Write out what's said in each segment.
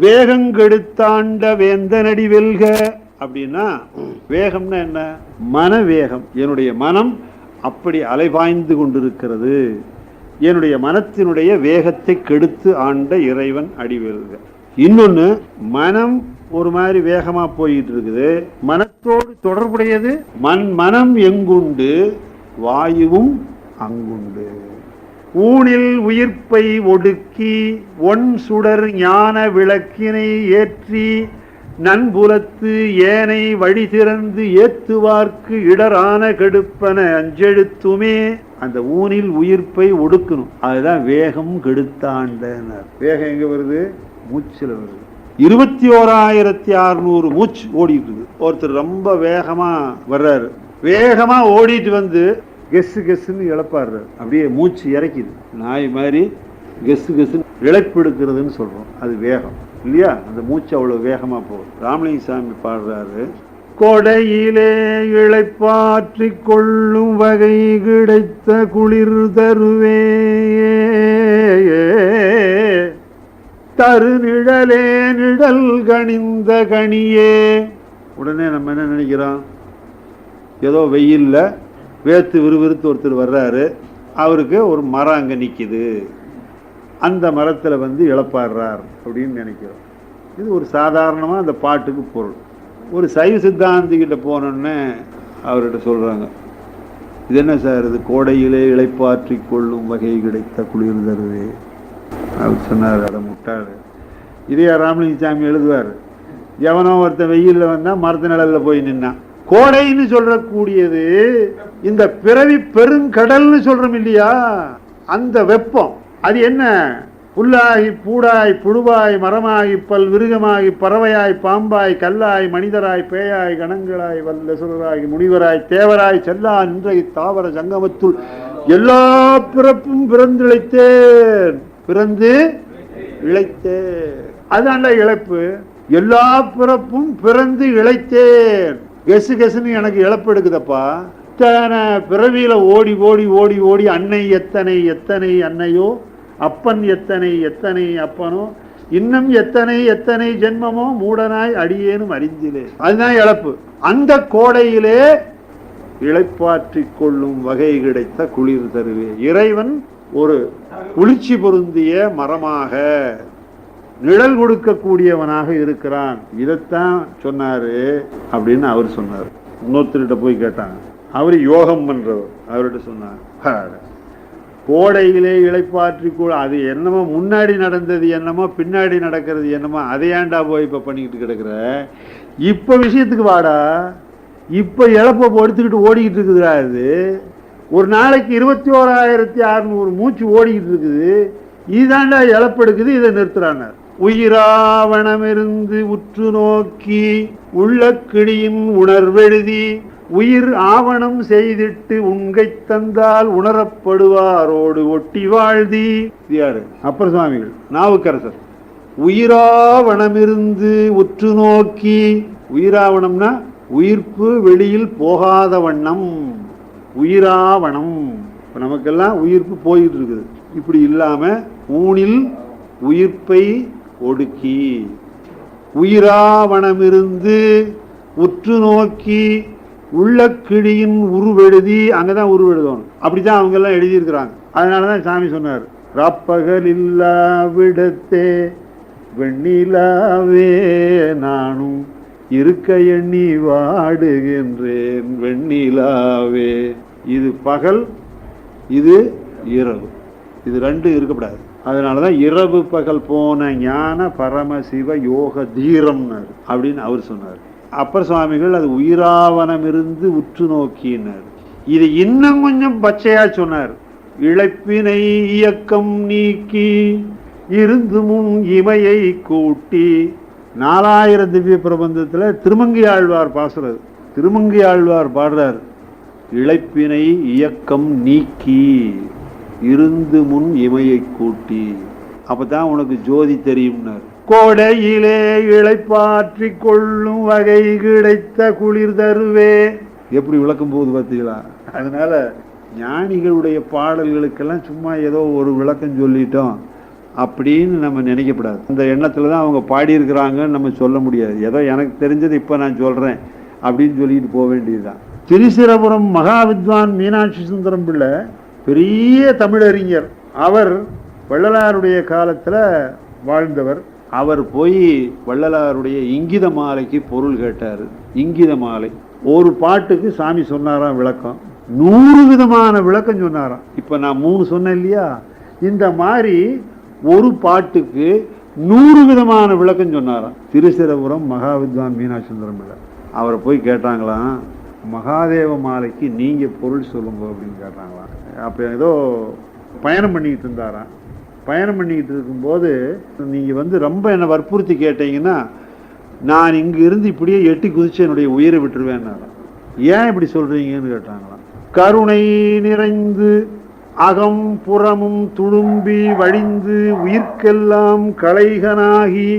வேகங்கெடுத்தாண்ட வேந்தனடி வெல்க. அப்படின்னா வேகம்னா என்ன? மன வேகம் என்னுடைய மனம் அப்படி அலைபாய்ந்து கொண்டிருக்கிறது. என்னுடைய மனத்தினுடைய வேகத்தை கெடுத்து ஆண்ட இறைவன் அடி வெல்க. மனம் ஒரு மாதிரி வேகமா போயிட்டு இருக்குது மனத்தோடு தொடர்புடையது மண் மனம் எங்குண்டு? வாயுவும் அங்குண்டு. ஊனில் உயிர்ப்பை ஒடுக்கி ஒன் சுடர் ஞான விளக்கினை ஏற்றி நன்புலத்து ஏனை வழி திறந்து ஏத்துவார்க்கு இடரான கெடுப்பன அஞ்செழுத்துமே அந்த ஊனில் உயிர்ப்பை ஒடுக்கணும். அதுதான் வேகம் கெடுத்தாண்டனர். வேகம் எங்க வருது? மூச்சுல வருது. இருபத்தி ஓராயிரத்தி அறுநூறு மூச்சு ஓடிட்டு இருக்கு ஒருத்தர் ரொம்ப வேகமா வர்றாரு. வேகமா ஓடிட்டு வந்து கெஸ்ஸு கெஸ்ஸுன்னு இழப்பாடுறாரு. அப்படியே மூச்சு இறக்கிது. நாய் மாதிரி கெஸ்ஸு கெஸ்ஸுன்னு இழப்பெடுக்கிறதுன்னு சொல்கிறோம் அது வேகம். இல்லையா? அந்த மூச்சு அவ்வளோ வேகமாக போகும் ராமலிங்க சாமி பாடுறாரு கொடையிலே இழைப்பாற்றி கொள்ளும் வகை கிடைத்த குளிர் தருவே தரு நிழலே நிழல் கணிந்த கனியே. உடனே நம்ம என்ன நினைக்கிறோம்? ஏதோ வெயிலில் வேத்து விறுவிறுத்து ஒருத்தர் வர்றாரு. அவருக்கு ஒரு மரம் அங்கே நிற்கிது அந்த மரத்தில் வந்து இழப்பாடுறார் அப்படின்னு நினைக்கிறோம். இது ஒரு சாதாரணமாக அந்த பாட்டுக்கு பொருள். ஒரு சைவ சித்தாந்திகிட்ட போனோன்னே அவர்கிட்ட சொல்கிறாங்க இது என்ன சார்? இது கோடையிலே இழைப்பாற்றி கொள்ளும் வகை கிடைத்த குளிர் தருது. அவர் சொன்னார் அதை முட்டாள். இதையா ராமலிங்க சாமி எழுதுவார். எவனோ ஒருத்தன் வெயிலில் வந்தால் மரத்து நிழலில் போய் நின்னான். கோடைன்னு சொல்றக்கூடியது இந்த பிறவி பெருங்கடல்னு சொல்றோம் இல்லையா? அந்த வெப்பம். அது என்ன? புல்லாகி பூடாய் புழுவாய் மரமாகி பல் விருகமாகி பறவையாய் பாம்பாய் கல்லாய் மனிதராய் பேயாய் கணங்களாய் வல்ல சுரராய் முனிவராய் தேவராய் செல்லா இன்றைய தாவர சங்கமத்துள் எல்லா பிறப்பும் பிறந்து இழைத்தேன் பிறந்து இழைத்தேன். அதான்டா இழப்பு. எல்லா பிறப்பும் பிறந்து இழைத்தேன். கெசு கெசுன்னு எனக்கு இழப்பு எடுக்குதப்பா. இத்தனை பிறவியில் ஓடி ஓடி ஓடி ஓடி அன்னை எத்தனை எத்தனை அன்னையோ அப்பன் எத்தனை எத்தனை அப்பனோ இன்னும் எத்தனை எத்தனை ஜென்மமோ மூடனாய் அடியேனும் அறிந்திலே. அதுதான் இழப்பு. அந்த கோடையிலே இழைப்பாற்றி கொள்ளும் வகை கிடைத்த குளிர் தருவே. இறைவன் ஒரு குளிர்ச்சி பொருந்திய மரமாக. நிழல் கொடுக்கக்கூடியவனாக இருக்கிறான். இதைத்தான் சொன்னாரு அப்படின்னு அவர் சொன்னார். இன்னொருத்தர்கிட்ட போய் கேட்டாங்க. அவர் யோகம் பண்ணுறவர் அவர்கிட்ட சொன்னார் கோடையிலே இளைப்பாற்றி கூட அது என்னமோ முன்னாடி நடந்தது என்னமோ பின்னாடி நடக்கிறது என்னமோ அதை போய் இப்போ பண்ணிக்கிட்டு கிடக்குற? இப்போ விஷயத்துக்கு வாடா. இப்போ இழப்பை எடுத்துக்கிட்டு ஓடிக்கிட்டு இருக்குதுடா இது. ஒரு நாளைக்கு இருபத்தி ஓராயிரத்தி அறுநூறு மூச்சு ஓடிக்கிட்டு இருக்குது. இதாண்டா இழப்பெடுக்குது இதை நிறுத்துறாங்க உயிராவணமிருந்து உற்று நோக்கி உள்ள கிளியின் உணர்வெழுதி உயிர் ஆவணம் செய்திட்டு உங்கை தந்தால் உணரப்படுவாரோடு ஒட்டி வாழ்தி. யாரு? அப்பர் சுவாமிகள் நாவுக்கரசர். உயிராவணமிருந்து உற்று நோக்கி உயிராவணம்னா உயிர்ப்பு வெளியில் போகாத வண்ணம். உயிராவணம். இப்போ நமக்கெல்லாம் உயிர்ப்பு போயிட்டு இருக்குது. இப்படி இல்லாமல் ஊனில் உயிர்ப்பை ஒடுக்கி உயிராவணமிருந்து உற்று நோக்கி உள்ள கிளியின் உருவெழுதி அங்கதான் உருவெழுதணும். அப்படித்தான் அவங்க எல்லாம் எழுதியிருக்கிறாங்க. அதனாலதான் சாமி சொன்னார் ரப்பகல் இல்லா விடத்தே வெண்ணிலாவே நானும் இருக்க எண்ணி வாடுகின்றேன் வெண்ணிலாவே இது பகல் இது இரவு. இது ரெண்டும் அதனால தான் இரவு பகல் போன ஞான பரமசிவ யோக தீரம்னார் அப்படின்னு அவர் சொன்னார். அப்பர் சுவாமிகள் அது உயிராவனம் இருந்து உற்று நோக்கினார். இது இன்னும் கொஞ்சம் பச்சையா சொன்னார். இழப்பினை இயக்கம் நீக்கி இருந்தும் இமையை கூட்டி நாலாயிரம் திவ்ய பிரபந்தத்தில் திருமங்கி ஆழ்வார் பாசுறது திருமங்கி ஆழ்வார் பாடுறார். இழப்பினை இயக்கம் நீக்கி. இருந்து முன் இமையை கூட்டி. அப்பதான் உனக்கு ஜோதி தெரியும்னார். கோடையிலே இழைப்பாற்றி கொள்ளும் வகை கிடைத்த குளிர் தருவே. எப்படி விளக்கும் போது பார்த்தீங்களா? அதனால ஞானிகளுடைய பாடல்களுக்கெல்லாம் சும்மா ஏதோ ஒரு விளக்கம் சொல்லிட்டோம். அப்படின்னு நம்ம நினைக்கப்படாது. அந்த எண்ணத்தில் தான் அவங்க பாடியிருக்கிறாங்கன்னு நம்ம சொல்ல முடியாது. ஏதோ எனக்கு தெரிஞ்சது இப்போ நான் சொல்கிறேன் அப்படின்னு சொல்லிட்டு போக வேண்டியதுதான். திருச்சிரபுரம் மகா வித்வான் மீனாட்சி சுந்தரம் பிள்ளை பெரிய தமிழறிஞர். அவர் வள்ளலாருடைய காலத்தில் வாழ்ந்தவர். அவர் போய் வள்ளலாருடைய இங்கித மாலைக்கு பொருள் கேட்டார். இங்கித மாலை. ஒரு பாட்டுக்கு சாமி சொன்னாராம் விளக்கம். நூறு விதமான விளக்கம் சொன்னாராம். இப்போ நான் மூணு சொன்னேன் இல்லையா? இந்த மாதிரி ஒரு பாட்டுக்கு நூறு விதமான விளக்கம் சொன்னாராம். திருச்சிரபுரம் மகா வித்வான் மீனாட்சி சுந்தரம் பிள்ளை. அவரை போய் கேட்டாங்களாம் மகாதேவ மாலைக்கு நீங்கள் பொருள் சொல்லுங்க அப்படின்னு கேட்டாங்களாம். அப்போ ஏதோ பயணம் பண்ணிக்கிட்டு இருந்தாராம். பயணம் பண்ணிக்கிட்டு இருக்கும்போது நீங்கள் வந்து ரொம்ப என்னை வற்புறுத்தி கேட்டீங்கன்னா நான் இங்கே இருந்து இப்படியே எட்டி குதிச்சு என்னுடைய உயிரை விட்டுருவேன்னாராம். ஏன் இப்படி சொல்கிறீங்கன்னு கேட்டாங்களாம். கருணை நிறைந்து அகம் புறமும் துளும்பி வழிந்து உயிர்க்கெல்லாம் கலைகனாகி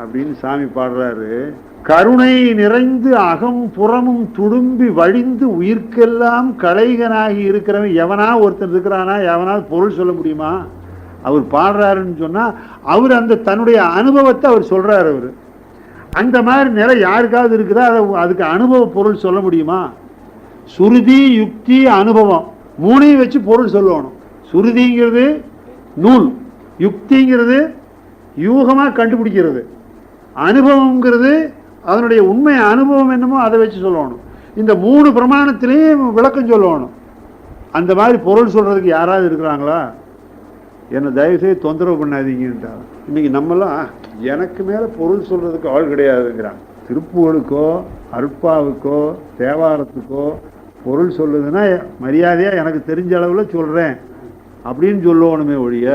அப்படின்னு சாமி பாடுறாரு. கருணை நிறைந்து அகம் புறமும் துடும்பி வழிந்து உயிர்க்கெல்லாம் கலைகனாகி இருக்கிறவன் எவனா ஒருத்தன் இருக்கிறானா எவனாவது பொருள் சொல்ல முடியுமா? அவர் பாடுறாருன்னு சொன்னால் அவர் அந்த தன்னுடைய அனுபவத்தை அவர் சொல்கிறார் அவர். அந்த மாதிரி நிலை யாருக்காவது இருக்குதா? அதை அதுக்கு அனுபவ பொருள் சொல்ல முடியுமா? சுருதி யுக்தி அனுபவம் மூணையும் வச்சு பொருள் சொல்லணும். சுருதிங்கிறது நூல் யுக்திங்கிறது யூகமாக கண்டுபிடிக்கிறது. அனுபவங்கிறது அதனுடைய உண்மை அனுபவம் என்னமோ அதை வச்சு சொல்லணும். இந்த மூணு பிரமாணத்திலையும் விளக்கம் சொல்லணும். அந்த மாதிரி பொருள் சொல்கிறதுக்கு யாராவது இருக்கிறாங்களா? என்னை தயவுசெய்து தொந்தரவு பண்ணாதீங்கன்றாங்க இன்றைக்கி நம்மலாம் எனக்கு மேலே பொருள் சொல்கிறதுக்கு ஆள் கிடையாதுங்கிறாங்க. திருப்பூருக்கோ அருப்பாவுக்கோ தேவாரத்துக்கோ பொருள் சொல்லுதுன்னா மரியாதையாக எனக்கு தெரிஞ்ச அளவில் சொல்கிறேன் அப்படின்னு சொல்லணுமே ஒழிய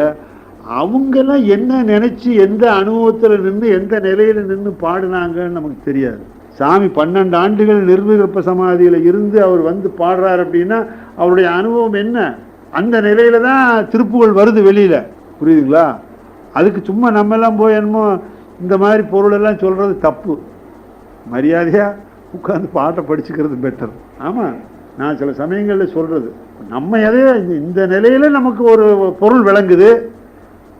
அவங்கெல்லாம் என்ன நினச்சி எந்த அனுபவத்தில் நின்று எந்த நிலையில் நின்று பாடினாங்கன்னு நமக்கு தெரியாது. சாமி பன்னெண்டு ஆண்டுகள் நிர்விகற்ப சமாதியில் இருந்து அவர் வந்து பாடுறார் அப்படின்னா அவருடைய அனுபவம் என்ன? அந்த நிலையில தான் திருப்புகள் வருது வெளியில். புரியுதுங்களா? அதுக்கு சும்மா நம்ம எல்லாம் போய் என்னமோ இந்த மாதிரி பொருளெல்லாம் சொல்கிறது தப்பு. மரியாதையாக உட்காந்து பாட்டை படிச்சுக்கிறது பெட்டர் ஆமாம் நான் சில சமயங்களில் சொல்கிறது நம்ம எதே இந்த- இந்த நிலையில் நமக்கு ஒரு பொருள் விளங்குது.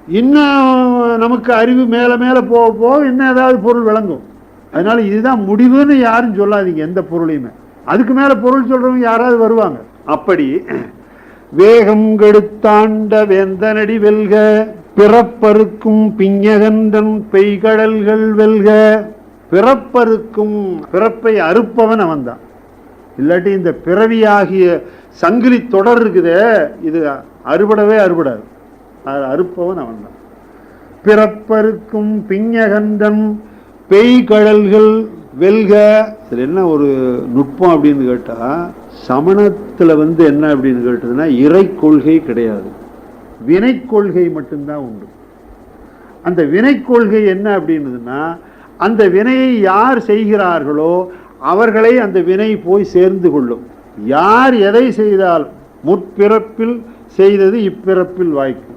இன்னும் நமக்கு அறிவு மேலே மேலே போக போக இன்னும் ஏதாவது பொருள் விளங்கும். அதனால் இதுதான் முடிவுன்னு யாரும் சொல்லாதீங்க எந்த பொருளையுமே. அதுக்கு மேலே பொருள் சொல்கிறவங்க யாராவது வருவாங்க. அப்படி வேகம் கெடுத்தாண்ட வேந்தனடி வெல்க பிறப்பருக்கும் பிஞ்சகந்தன் பெய்கடல்கள் வெல்க பிறப்பருக்கும் பிறப்பை அறுப்பவன் அவன்தான். இல்லாட்டி இந்த பிறவியாகிய சங்கிலி தொடர் இருக்குதே இது அறுபடவே அறுபடாது. அது அறுப்பவன் அவன்தான். பிறப்பருக்கும் பிஞகண்டன் பெய்கடல்கள் வெல்க. இதில் என்ன ஒரு நுட்பம் அப்படின்னு கேட்டா சமணத்துல வந்து என்ன அப்படின்னு கேட்டதுன்னா இறை கொள்கை கிடையாது. வினை கொள்கை மட்டும்தான் உண்டு. அந்த வினை கொள்கை என்ன அப்படின்னதுன்னா அந்த வினையை யார் செய்கிறார்களோ அவர்களை அந்த வினை போய் சேர்ந்து கொள்ளும். யார் எதை செய்தால் முற்பிறப்பில் செய்தது இப்பிறப்பில் வாய்க்கும்.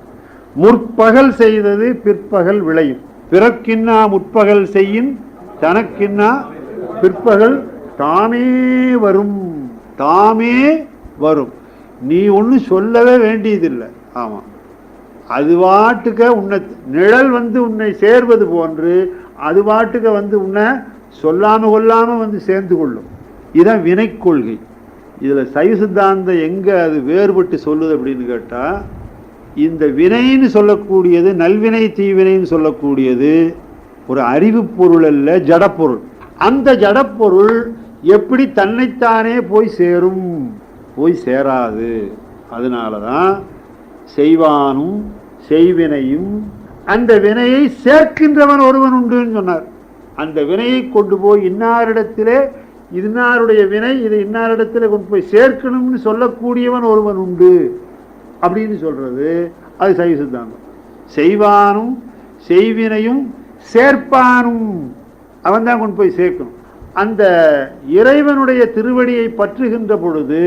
முற்பகல் செய்தது பிற்பகல் விளையும். பிறக்கின்னா முற்பகல் செய்யின் தனக்கின்னா பிற்பகல் தாமே வரும். தாமே வரும். நீ ஒன்றும் சொல்லவே வேண்டியதில்லை. ஆமாம் அது வாட்டுக்க உன்னை நிழல் வந்து உன்னை சேர்வது போன்று அது வாட்டுக்க வந்து உன்னை சொல்லாமல் கொல்லாமல் வந்து சேர்ந்து கொள்ளும். இதான் வினை கொள்கை. இதில் சைவ சித்தாந்தம் எங்கே அது வேறுபட்டு சொல்லுது அப்படின்னு கேட்டால் இந்த வினைன்னு சொல்லக்கூடியது நல்வினை தீவினைன்னு சொல்லக்கூடியது ஒரு அறிவு பொருள் அல்ல ஜடப்பொருள். அந்த ஜடப்பொருள் எப்படி தன்னைத்தானே போய் சேரும்? போய் சேராது. அதனால தான் செய்வானும் செய்வினையும் அந்த வினையை சேர்க்கின்றவன் ஒருவன் உண்டுன்னு சொன்னார். அந்த வினையை கொண்டு போய் இன்னாரிடத்திலே இன்னாருடைய வினை இதை இன்னாரிடத்தில் கொண்டு போய் சேர்க்கணும்னு சொல்லக்கூடியவன் ஒருவன் உண்டு. அப்படின்னு சொல்றது அது சைவ சித்தாந்தம். செய்வானும் செய்வினையும் சேர்ப்பானும். அவன் தான் கொண்டு போய் சேர்க்கணும். அந்த இறைவனுடைய திருவடியை பற்றுகின்ற பொழுது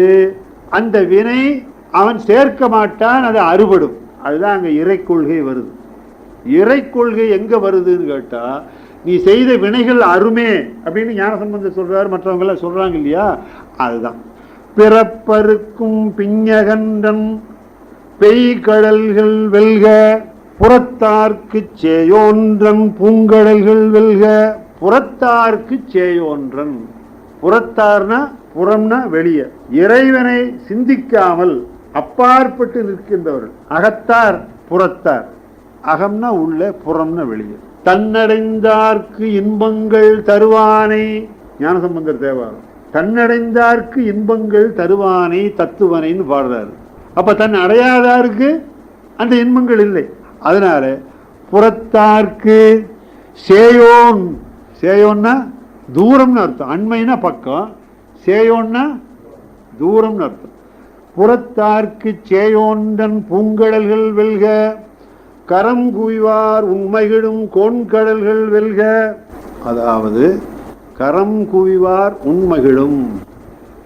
அந்த வினை அவன் சேர்க்க மாட்டான் அது அறுபடும். அதுதான் அங்கே இறை கொள்கை வருது. இறை கொள்கை எங்கே வருதுன்னு கேட்டால் நீ செய்த வினைகள் அருமே அப்படின்னு ஞானசம்பந்தர் சொல்கிறார் மற்றவங்களாம் சொல்கிறாங்க இல்லையா? அதுதான். பிறப்பருக்கும் பிஞகண்டன் பெய்கடல்கள் வெல்க புறத்தார்க்கு சேயோன்றன் பூங்கடல்கள் வெல்க. புறத்தார்க்கு சேயோன்றன். புறத்தார்னா புறம்னா வெளியே. இறைவனை சிந்திக்காமல் அப்பாற்பட்டு நிற்கின்றவர்கள். அகத்தார் புறத்தார். அகம்னா உள்ள புறம்னா வெளியே. தன்னடைந்தார்க்கு இன்பங்கள் தருவானை. ஞானசம்பந்தர் தேவாரம். தன்னடைந்தார்க்கு இன்பங்கள் தருவானை தத்துவனைன்னு பாடுறாரு. அப்போ தன் அடையாதாருக்கு அந்த இன்பங்கள் இல்லை. அதனால் புறத்தார்க்கு சேயோன் சேயோன்னா தூரம்னு அர்த்தம். அண்மைனா பக்கம் சேயோன்னா தூரம்னு அர்த்தம். புறத்தார்க்கு சேயோன்றன் பூங்கடல்கள் வெல்க கரம் குவிவார் உண்மைகிடும் கோண்கடல்கள் வெல்க. அதாவது கரம் குவிவார் உண்மகிழும்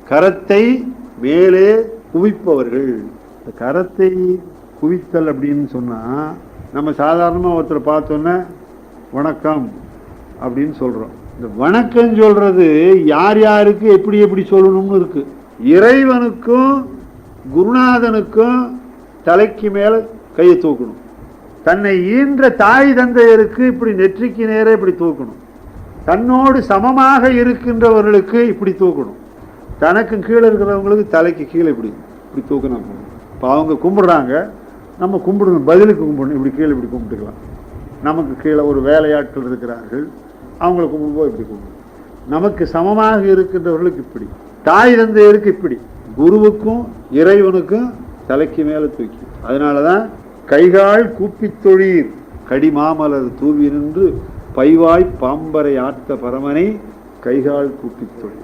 கரத்தை மேலே குவிப்பவர்கள். இந்த கரத்தை குவித்தல் அப்படின்னு சொன்னால் நம்ம சாதாரணமாக ஒருத்தரை பார்த்தோன்னே வணக்கம் அப்படின்னு சொல்கிறோம் இந்த வணக்கம் சொல்கிறது யார் யாருக்கு எப்படி எப்படி சொல்லணும்னு இருக்குது இறைவனுக்கும் குருநாதனுக்கும் தலைக்கு மேலே கையை தூக்கணும். தன்னை ஈன்ற தாய் தந்தையருக்கு இப்படி நெற்றிக்கு நேரே இப்படி தூக்கணும். தன்னோடு சமமாக இருக்கின்றவர்களுக்கு இப்படி தூக்கணும். தனக்கு கீழே இருக்கிறவங்களுக்கு தலைக்கு கீழே இப்படி இப்படி தூக்கணும் இப்போ அவங்க கும்பிடுறாங்க. நம்ம கும்பிடணும் பதிலுக்கு கும்பிடணும். இப்படி கீழே இப்படி கும்பிட்டுக்கலாம். நமக்கு கீழே ஒரு வேலையாட்கள் இருக்கிறார்கள். அவங்களை கும்பிடும்போது இப்படி கும்பிடும் நமக்கு சமமாக இருக்கின்றவர்களுக்கு இப்படி. தாய் தந்தையருக்கு இப்படி. குருவுக்கும் இறைவனுக்கும் தலைக்கு மேலே தூக்கி. அதனால தான் கைகால் கூப்பித் தொழீர். கடிமாமலர் தூவி நின்று பைவாய் பாம்பரை ஆத்த பரமனை கைகால் கூப்பி தொழில்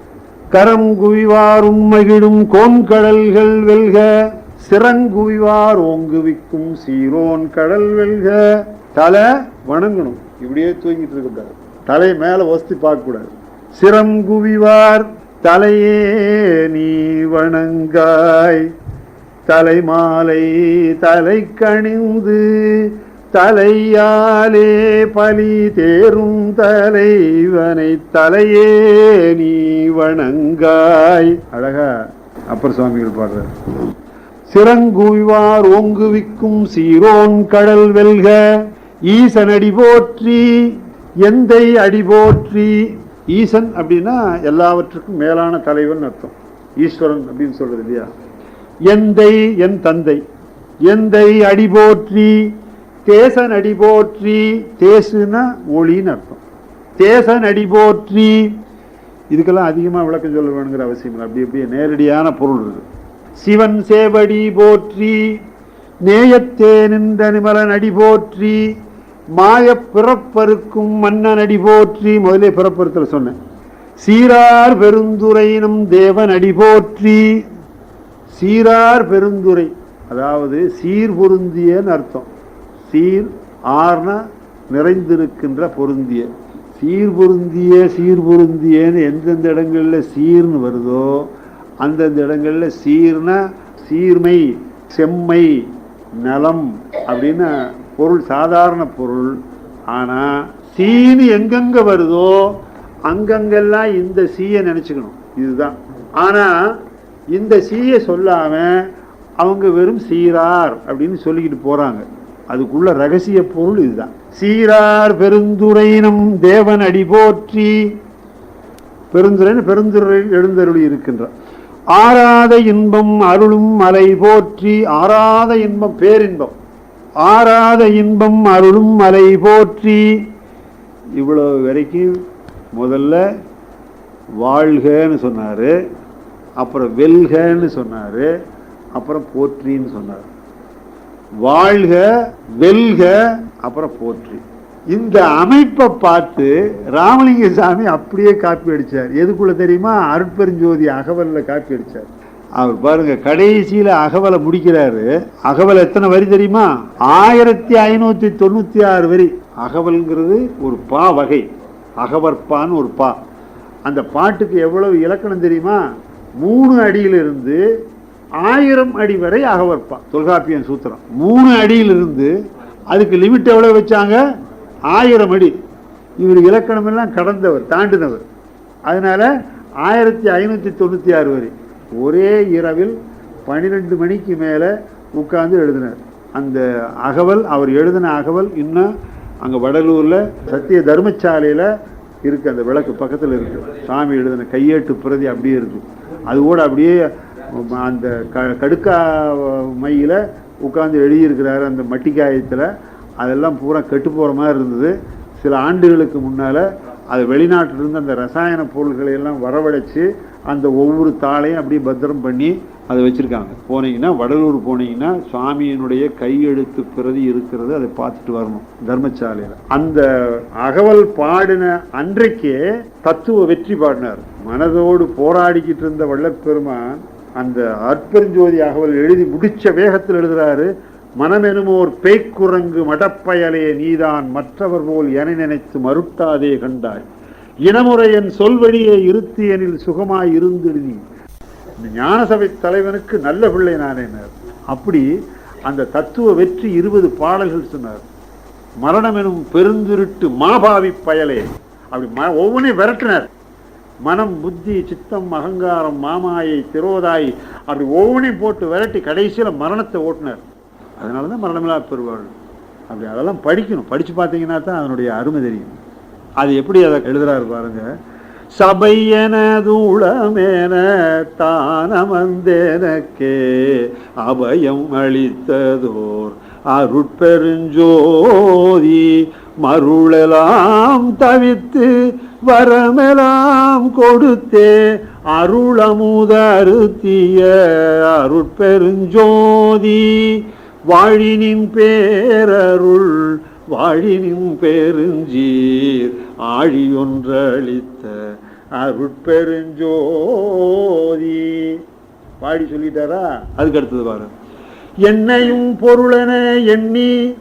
கரம் மகிழும் உண்மைகிடும் கோன்கடல்கள் வெல்க. சிறங்குவிவார் ஓங்குவிக்கும் சீரோன் கடல் வெல்க. தலை வணங்கணும். இப்படியே தூங்கிட்டு இருக்கக்கூடாது தலை மேல வசதி பார்க்க கூடாது. சிரம் தலையே நீ வணங்காய். தலைமாலை தலை கணிந்து தலையாலே பலி தேரும் தலைவனை தலையே நீ வணங்காய். அழகா அப்பர் சுவாமிகள் பாடுறார். சிறங்குவிவார் ஓங்குவிக்கும் சீரோன் கடல் வெல்க ஈசன் அடி போற்றி எந்தை அடி போற்றி. ஈசன் அப்படின்னா எல்லாவற்றுக்கும் மேலான தலைவன் அர்த்தம். ஈஸ்வரன் அப்படின்னு சொல்றது இல்லையா? எந்தை என் தந்தை எந்தை அடி போற்றி. தேசன் அடி போற்றி. தேசுனா ஒளின்னு அர்த்தம். தேசன் அடி போற்றி. இதுக்கெல்லாம் அதிகமாக விளக்கம் சொல்ல வேணுங்கிற அவசியம் இல்லை. அப்படி அப்படியே நேரடியான பொருள் இருக்குது சிவன் சேவடி போற்றி நேயத்தே நின்ற நிமலன் அடி போற்றி மாய பிறப்பருக்கும் மன்னன் அடி போற்றி. முதலே பிறப்பருத்தில் சொன்னேன். சீரார் பெருந்துரையினும் தேவன் அடி போற்றி. சீரார் பெருந்துரை அதாவது சீர் பொருந்தியன்னு அர்த்தம். சீர் ஆர்னா நிறைந்திருக்கின்ற பொருந்திய. சீர் பொருந்திய சீர் பொருந்தியன்னு எந்தெந்த இடங்களில் சீர்னு வருதோ அந்தந்த இடங்களில் சீர்னா சீர்மை செம்மை நலம் அப்படின்னு பொருள் சாதாரண பொருள். ஆனால் சீனு எங்கெங்கே வருதோ அங்கங்கெல்லாம் இந்த சீயை நினச்சிக்கணும். இதுதான். ஆனால் இந்த சீயை சொல்லாமல் அவங்க வெறும் சீரார் அப்படின்னு சொல்லிக்கிட்டு போகிறாங்க அதுக்குள்ள ரகசிய பொருள் இதுதான். சீரார் பெருந்துரையினம் தேவன் அடி போற்றி. பெருந்துரைன்னு பெருந்துரை எழுந்தருளி இருக்கின்றார். ஆராத இன்பம் அருளும் மலை போற்றி ஆராத இன்பம் பேரின்பம். ஆராத இன்பம் அருளும் மலை போற்றி. இவ்வளவு வரைக்கும் முதல்ல வாழ்கன்னு சொன்னார் அப்புறம் வெல்கன்னு சொன்னார் அப்புறம் போற்றின்னு சொன்னார். வாழ்க வெல்க அப்புறம் போற்றி. இந்த அமைப்பை பார்த்து ராமலிங்க சாமி அப்படியே காப்பி அடிச்சார். எதுக்குள்ள தெரியுமா? அருட்பெருஞ்சோதி அகவலில் காப்பி அடித்தார் அவர் பாருங்க கடைசியில் அகவலை முடிக்கிறாரு. அகவல் எத்தனை வரி தெரியுமா? ஆயிரத்தி ஐநூற்றி தொண்ணூற்றி ஆறு வரி. அகவல்ங்கிறது ஒரு பா வகை. அகவற்பான்னு ஒரு பா. அந்த பாட்டுக்கு எவ்வளவு இலக்கணம் தெரியுமா? மூணு அடியிலிருந்து ஆயிரம் அடி வரை அகவற்பா. தொல்காப்பியன் சூத்திரம். மூணு அடியிலிருந்து அதுக்கு லிமிட் எவ்வளோ வச்சாங்க? ஆயிரம் அடி. இவர் இலக்கணமெல்லாம் கடந்தவர் தாண்டினவர். அதனால் ஆயிரத்தி ஐநூற்றி தொண்ணூற்றி ஆறு வரை ஒரே இரவில் பன்னிரெண்டு மணிக்கு மேலே உட்கார்ந்து எழுதினார். அந்த அகவல் அவர் எழுதின அகவல் இன்னும் அங்கே வடலூரில் சத்திய தர்மசாலையில் இருக்கு அந்த விளக்கு பக்கத்தில் இருக்கு. சாமி எழுதின கையேட்டு பிரதி அப்படியே இருக்கு. அது கூட அப்படியே அந்த க கடுக்கா மையில் உட்காந்து எழுதியிருக்கிறாரு அந்த மட்டிக்காயத்தில். அதெல்லாம் பூரா கெட்டு போகிற மாதிரி இருந்தது. சில ஆண்டுகளுக்கு முன்னால் அது வெளிநாட்டிலிருந்து அந்த ரசாயன பொருள்களை எல்லாம் வரவழைச்சி அந்த ஒவ்வொரு தாளையும் அப்படியே பத்திரம் பண்ணி அதை வச்சுருக்காங்க. போனீங்கன்னா வடலூர் போனீங்கன்னா சுவாமியினுடைய கையெழுத்து பிரதி இருக்கிறது அதை பார்த்துட்டு வரணும் தர்மசாலையில். அந்த அகவல் பாடின அன்றைக்கே தத்துவ வெற்றி பாடினார். மனதோடு போராடிக்கிட்டு இருந்த வள்ளப்பெருமான் அந்த அற்பெருஞ்சோதி அகவல் எழுதி முடித்த வேகத்தில் மனமெனுமோர் பேய்க்குரங்கு மடப்பயலே நீதான் மற்றவர் போல் என நினைத்து மறுட்டாதே கண்டாய். இனமுறையன் சொல்வழியே இருத்தியனில் சுகமாய் இருந்திடு நீ. இந்த ஞானசபை தலைவனுக்கு நல்ல பிள்ளை நானேனார் அப்படி அந்த தத்துவ வெற்றி இருபது பாடல்கள் சொன்னார். மரணம் எனும் பெருந்திருட்டு மாபாவி பயலே. அப்படி ம ஒவ்வொன்றையும் விரட்டினார். மனம் புத்தி சித்தம் அகங்காரம் மாமாயை திரோதாய் அப்படி ஒவ்வொன்றையும் போட்டு விரட்டி கடைசியில் மரணத்தை ஓட்டினார். அதனால தான் மரணமில்லா பெறுவாள் அப்படி அதெல்லாம் படிக்கணும். படித்து பார்த்தீங்கன்னா தான் அதனுடைய அருமை தெரியும். அது எப்படி அதை எழுதுறாரு பாருங்க. சபையனதுளமேன தானமந்தேனக்கே அபயம் அளித்ததோர் அருட்பெருஞ்சோதி மருளெலாம் தவித்து வரமெலாம் கொடுத்தே அருளமுத அருத்திய அருட்பெருஞ்சோதி. வாழினின் பேரருள் வாழினின் பெருஞ்சீர் ஆழியொன்றளித்த அருட்பெருஞ்சோதி. பாடி சொல்லிட்டாரா? அதுக்கு அடுத்தது பாரு. என்னையும் பொருளென எண்ணி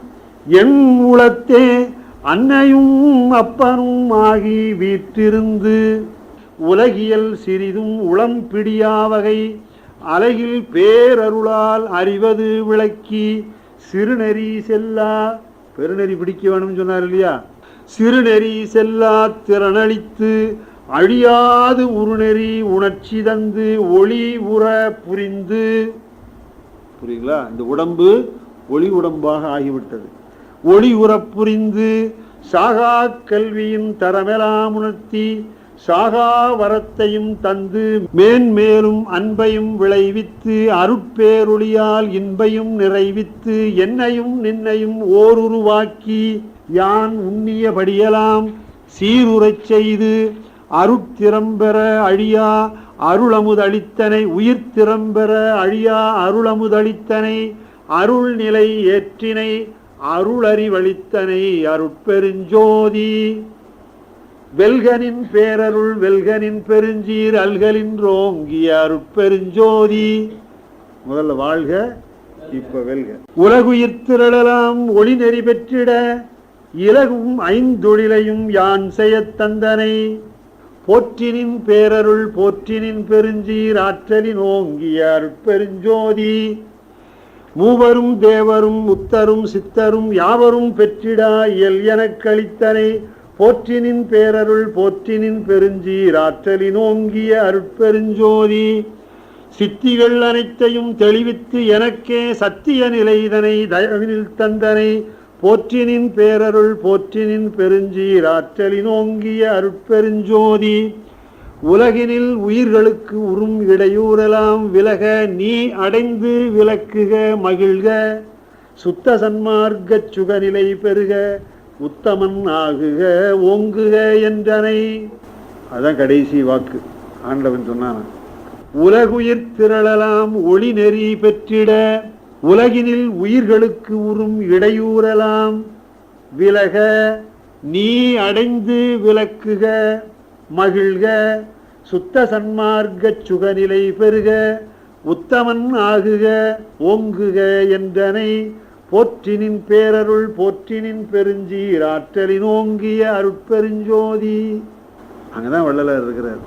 என் உளத்தே அன்னையும் அப்பனும் ஆகி வீற்றிருந்து உலகியல் சிறிதும் உளம் பிடியாவகை அலகில் பேரருளால் அறிவது விளக்கி சிறுநெறி செல்லா பெருநெறி பிடிக்க வேணும்னு சொன்னார் இல்லையா? சிறுநெறி செல்லா திறனளித்து அழியாது உருநெறி உணர்ச்சி தந்து ஒளி உற புரிந்து. புரியுங்களா இந்த உடம்பு ஒளி உடம்பாக ஆகிவிட்டது. ஒளி உற புரிந்து சாகா கல்வியின் தரமெலாம் உணர்த்தி சாகா வரத்தையும் தந்து மேன்மேலும் அன்பையும் விளைவித்து அருட்பேருளியால் இன்பையும் நிறைவித்து என்னையும் நின்னையும் ஓருருவாக்கி யான் உண்ணியபடியலாம் சீருறச் செய்து அருட்திறம்பெற அழியா அருளமுதளித்தனை உயிர் திறம்பெற அழியா அருளமுதளித்தனை அருள் நிலை ஏற்றினை அருளறிவளித்தனை அருட்பெருஞ்சோதி. வெல்கனின் பேரருள் வெல்கனின் பெருஞ்சீர் அல்கலின் ரோங்கிய அருட்பெருஞ்சோதி. முதல்ல வாழ்க இப்ப வெல்க. உலகுயிர் திரளலாம் ஒளி நெறி பெற்றிட இலகும் ஐந்தொழிலையும் யான் செய்யத் தந்தனை. போற்றினின் பேரருள் போற்றினின் பெருஞ்சீர் ஆற்றலின் ஓங்கிய அருட்பெருஞ்சோதி. மூவரும் தேவரும் முத்தரும் சித்தரும் யாவரும் பெற்றிடா இயல் எனக் கழித்தனை. போற்றினின் பேரருள் போற்றினின் பெருஞ்சீர் ஆற்றலின் ஓங்கிய அருட்பெருஞ்சோதி. சித்திகள் அனைத்தையும் தெளிவித்து எனக்கே சத்திய நிலைதனை தயவினில் தந்தனை. போற்றினின் பேரருள் போற்றினின் பெருஞ்சீர் ஆற்றலின் ஓங்கிய அருட்பெருஞ்சோதி. உலகினில் உயிர்களுக்கு உறும் இடையூறலாம் விலக நீ அடைந்து விலக்குக மகிழ்க. சுத்த சன்மார்க்கச் சுகநிலை பெருக உத்தமன் ஆகுக ஓங்குக என்றனை. அதான் கடைசி வாக்கு. ஆண்டவன் சொன்னான் உலகுயிர் திரளலாம் ஒளி நெறி பெற்றிட. உலகினில் உயிர்களுக்கு உறும் இடையூறலாம். விலக நீ அடைந்து விலக்குக மகிழ்க சுத்த சன்மார்க்கச் சுகநிலை பெருக உத்தமன் ஆகுக ஓங்குக என்றனை. போற்றினின் பேரருள் போற்றினின் பெருஞ்சீர் ஆற்றலின் ஓங்கிய அருட்பெருஞ்சோதி. அங்கதான் வள்ளலார் இருக்கிறார்.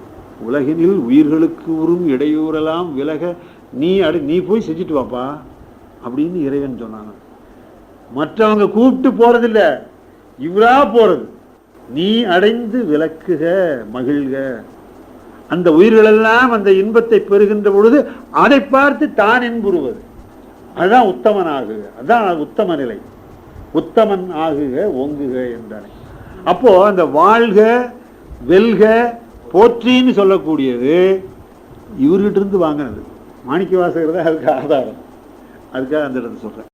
உலகினில் உயிர்களுக்கு உறும் இடையூறலாம் விலக நீ அடி நீ போய் செஞ்சுட்டு வாப்பா அப்படின்னு இறைவன் சொன்னாங்க. மற்றவங்க கூப்பிட்டு போறதில்ல இவரா போறது. நீ அடைந்து விளக்குக மகிழ்க. அந்த உயிர்களெல்லாம் அந்த இன்பத்தை பெறுகின்ற பொழுது அதை பார்த்து தான் இன்புறுவது அதுதான் உத்தமன் ஆகுக. அதுதான் உத்தம நிலை. உத்தமன் ஆகுக ஓங்குக என்றானே. அப்போ அந்த வாழ்க வெல்க போற்றின்னு சொல்லக்கூடியது இவர்கிட்ட இருந்து வாங்கினது. மாணிக்க வாசகர் தான் அதுக்கு ஆதாரம். அதுக்காக அந்த இடத்துல சொல்றேன்.